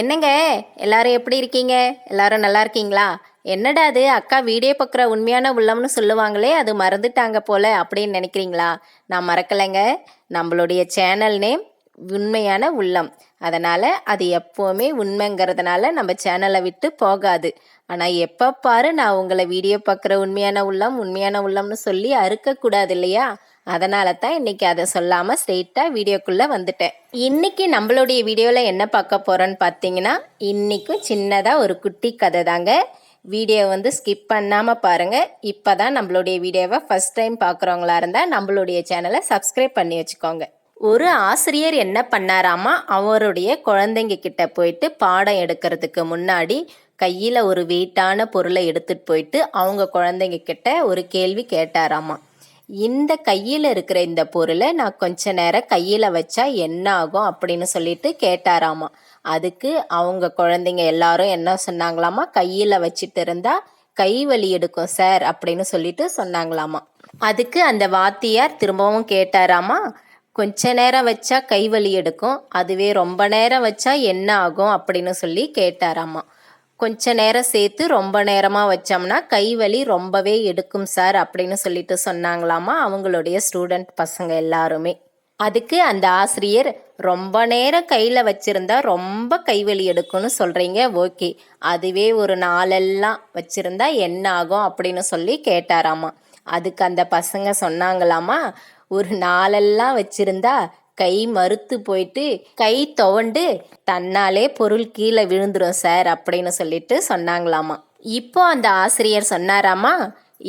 என்னங்க? எல்லாரும் எப்படி இருக்கீங்க? எல்லாரும் நல்லா இருக்கீங்களா? என்னடா அது? அக்கா வீடியோ பார்க்குற உண்மையான உள்ளம்னு சொல்லுவாங்களே அது மறந்துட்டாங்க போல அப்படின்னு நினைக்கிறீங்களா? நான் மறக்கலைங்க. நம்மளுடைய சேனல் நேம் உண்மையான உள்ளம். அதனால் அது எப்போவுமே உண்மைங்கிறதுனால நம்ம சேனலை விட்டு போகாது. ஆனால் எப்போ பாரு நான் உங்களை வீடியோ பார்க்குற உண்மையான உள்ளம் உண்மையான உள்ளம்னு சொல்லி அறுக்கக்கூடாது இல்லையா? அதனால தான் இன்னைக்கு அதை சொல்லாமல் ஸ்ட்ரெயிட்டாக வீடியோக்குள்ளே வந்துட்டேன். இன்னைக்கு நம்மளுடைய வீடியோவில் என்ன பார்க்க போகிறோன்னு பார்த்தீங்கன்னா இன்றைக்கும் சின்னதாக ஒரு குட்டி கதை தாங்க. வீடியோ வந்து ஸ்கிப் பண்ணாமல் பாருங்கள் இப்போ தான் நம்மளுடைய வீடியோவை ஃபஸ்ட் டைம் பார்க்குறவங்களா இருந்தால் நம்மளுடைய சேனலை சப்ஸ்கிரைப் பண்ணி வச்சுக்கோங்க. ஒரு ஆசிரியர் என்ன பண்ணாராமா? அவருடைய குழந்தைங்க கிட்ட போயிட்டு பாடம் எடுக்கிறதுக்கு முன்னாடி கையில் ஒரு வெயிட்டான பொருளை எடுத்துகிட்டு போயிட்டு அவங்க குழந்தைங்க கிட்ட ஒரு கேள்வி கேட்டாராமா? இந்த கையில் இருக்கிற இந்த பொருளை நான் கொஞ்ச நேரம் கையில் வச்சா என்ன ஆகும் அப்படின்னு சொல்லிட்டு கேட்டாராமா. அதுக்கு அவங்க குழந்தைங்க எல்லாரும் என்ன சொன்னாங்களாமா? கையில் வச்சிட்டு இருந்தா கை வலி எடுக்கும் சார் அப்படின்னு சொல்லிட்டு சொன்னாங்களாமா. அதுக்கு அந்த வாத்தியார் திரும்பவும் கேட்டாராமா கொஞ்ச நேரம் வச்சா கை வலி எடுக்கும் அதுவே ரொம்ப நேரம் வச்சா என்ன ஆகும் அப்படின்னு சொல்லி கேட்டாராமா. கொஞ்ச நேரம் சேர்த்து ரொம்ப நேரமாக வச்சோம்னா கை வலி ரொம்பவே எடுக்கும் சார் அப்படின்னு சொல்லிட்டு சொன்னாங்களாமா அவங்களுடைய ஸ்டூடெண்ட் பசங்க எல்லாருமே. அதுக்கு அந்த ஆசிரியர் ரொம்ப நேரம் கையில் வச்சுருந்தா ரொம்ப கைவலி எடுக்கும்னு சொல்கிறீங்க ஓகே. அதுவே ஒரு நாளெல்லாம் வச்சுருந்தா என்ன ஆகும் அப்படின்னு சொல்லி கேட்டாராமா. அதுக்கு அந்த பசங்க சொன்னாங்களாமா ஒரு நாளெல்லாம் வச்சுருந்தா கை மறுத்து போயிட்டு கை துவண்டு தன்னாலே பொருள் கீழே விழுந்துடும் சார் அப்படின்னு சொல்லிட்டு சொன்னாங்களாமா. இப்போ அந்த ஆசிரியர் சொன்னாராமா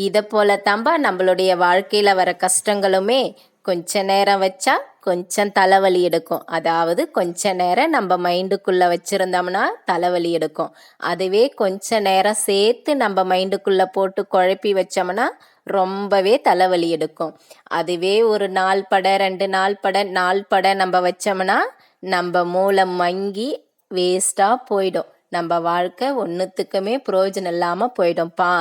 இதை போல தாம்பா நம்மளுடைய வாழ்க்கையில் வர கஷ்டங்களுமே கொஞ்ச நேரம் வச்சா கொஞ்சம் தலைவலி எடுக்கும். அதாவது கொஞ்ச நேரம் நம்ம மைண்டுக்குள்ளே வச்சுருந்தோம்னா தலைவலி எடுக்கும். அதுவே கொஞ்ச நேரம் சேர்த்து நம்ம மைண்டுக்குள்ளே போட்டு குழப்பி வச்சோம்னா ரொம்பவே தலைவலி எடுக்கும். அதுவே ஒரு நாள் பட ரெண்டு நாள் பட நாள் பட நம்ம வச்சோம்னா நம்ம மூளை மங்கி வேஸ்ட்டாக போயிடும். நம்ம வாழ்க்கை ஒன்றுத்துக்குமே பிரயோஜனம் இல்லாமல் போயிடும்ப்பா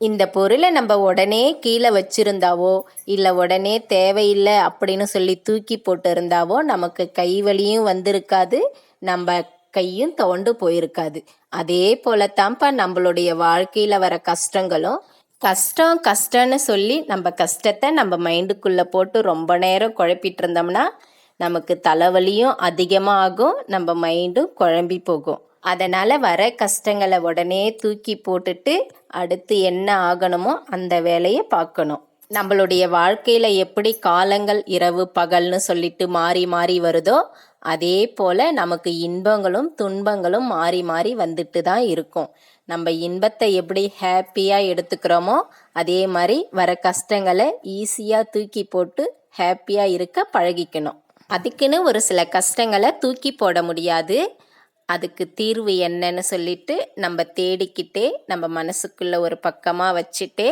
இந்த பொருளை நம்ம உடனே கீழே வச்சிருந்தாவோ இல்லை உடனே தேவையில்லை அப்படின்னு சொல்லி தூக்கி போட்டிருந்தாவோ நமக்கு கை வலியும் வந்திருக்காது நம்ம கையும் தோண்டு போயிருக்காது. அதே போல தான்ப்பா நம்மளுடைய வாழ்க்கையில் வர கஷ்டங்களும். கஷ்டம் கஷ்டம்னு சொல்லி நம்ம கஷ்டத்தை நம்ம மைண்டுக்குள்ளே போட்டு ரொம்ப நேரம் குழப்பிட்டு இருந்தோம்னா நமக்கு தலைவலியும் அதிகமாக ஆகும் நம்ம மைண்டும் குழம்பி போகும். அதனால் வர கஷ்டங்களை உடனே தூக்கி போட்டுட்டு அடுத்து என்ன ஆகணுமோ அந்த வேலையை பார்க்கணும். நம்மளுடைய வாழ்க்கையில் எப்படி காலங்கள் இரவு பகல்னு சொல்லிட்டு மாறி மாறி வருதோ அதே போல் நமக்கு இன்பங்களும் துன்பங்களும் மாறி மாறி வந்துட்டு தான் இருக்கும். நம்ம இன்பத்தை எப்படி ஹாப்பியாக எடுத்துக்கிறோமோ அதே மாதிரி வர கஷ்டங்களை ஈஸியாக தூக்கி போட்டு ஹாப்பியாக இருக்க பழகிக்கணும். அதுக்குன்னு ஒரு சில கஷ்டங்களை தூக்கி போட முடியாது. அதுக்கு தீர்வு என்னன்னு சொல்லிட்டு நம்ம தேடிக்கிட்டே நம்ம மனசுக்குள்ளே ஒரு பக்கமாக வச்சுட்டே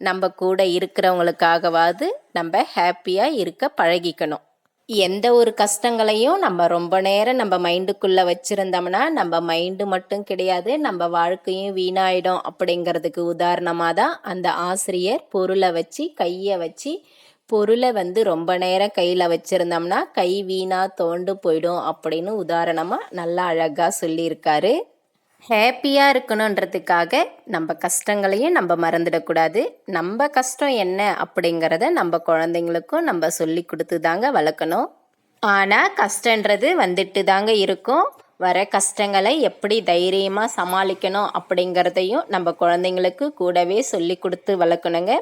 நம்ம கூட இருக்கிறவங்களுக்காகவாது நம்ம ஹாப்பியாக இருக்க பழகிக்கணும். எந்த ஒரு கஷ்டங்களையும் நம்ம ரொம்ப நேரம் நம்ம மைண்டுக்குள்ளே வச்சுருந்தோம்னா நம்ம மைண்டு மட்டும் கிடையாது நம்ம வாழ்க்கையும் வீணாயிடும் அப்படிங்கிறதுக்கு உதாரணமாக தான் அந்த ஆசிரியர் பொருளை வச்சு கையை வச்சு பொருளை வந்து ரொம்ப நேரம் கையில் வச்சுருந்தோம்னா கை வீணாக தோண்டு போயிடும் அப்படின்னு உதாரணமாக நல்லா அழகாக சொல்லியிருக்காரு. ஹாப்பியாக இருக்கணுன்றதுக்காக நம்ம கஷ்டங்களையும் நம்ம மறந்துடக்கூடாது. நம்ம கஷ்டம் என்ன அப்படிங்கிறத நம்ம குழந்தைங்களுக்கும் நம்ம சொல்லி கொடுத்து தாங்க வளர்க்கணும். ஆனால் கஷ்டன்றது வந்துட்டு தாங்க இருக்கும். வர கஷ்டங்களை எப்படி தைரியமாக சமாளிக்கணும் அப்படிங்கிறதையும் நம்ம குழந்தைங்களுக்கு கூடவே சொல்லி கொடுத்து வளர்க்கணுங்க.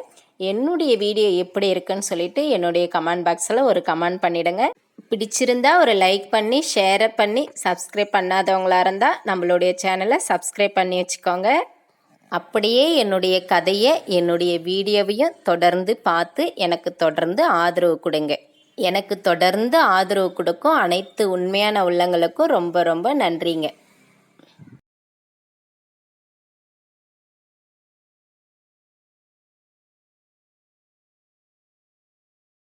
என்னுடைய வீடியோ எப்படி இருக்குன்னு சொல்லிட்டு என்னுடைய கமெண்ட் பாக்ஸில் ஒரு கமெண்ட் பண்ணிடுங்க. பிடிச்சிருந்தா ஒரு லைக் பண்ணி ஷேர் பண்ணி சப்ஸ்கிரைப் பண்ணாதவங்களா இருந்தால் நம்மளுடைய சேனலை சப்ஸ்கிரைப் பண்ணி வச்சுக்கோங்க. அப்படியே என்னுடைய கதையை என்னுடைய வீடியோவையும் தொடர்ந்து பார்த்து எனக்கு தொடர்ந்து ஆதரவு கொடுங்க. எனக்கு தொடர்ந்து ஆதரவு கொடுக்கும் அனைத்து உண்மையான உள்ளங்களுக்கும் ரொம்ப ரொம்ப நன்றிங்க.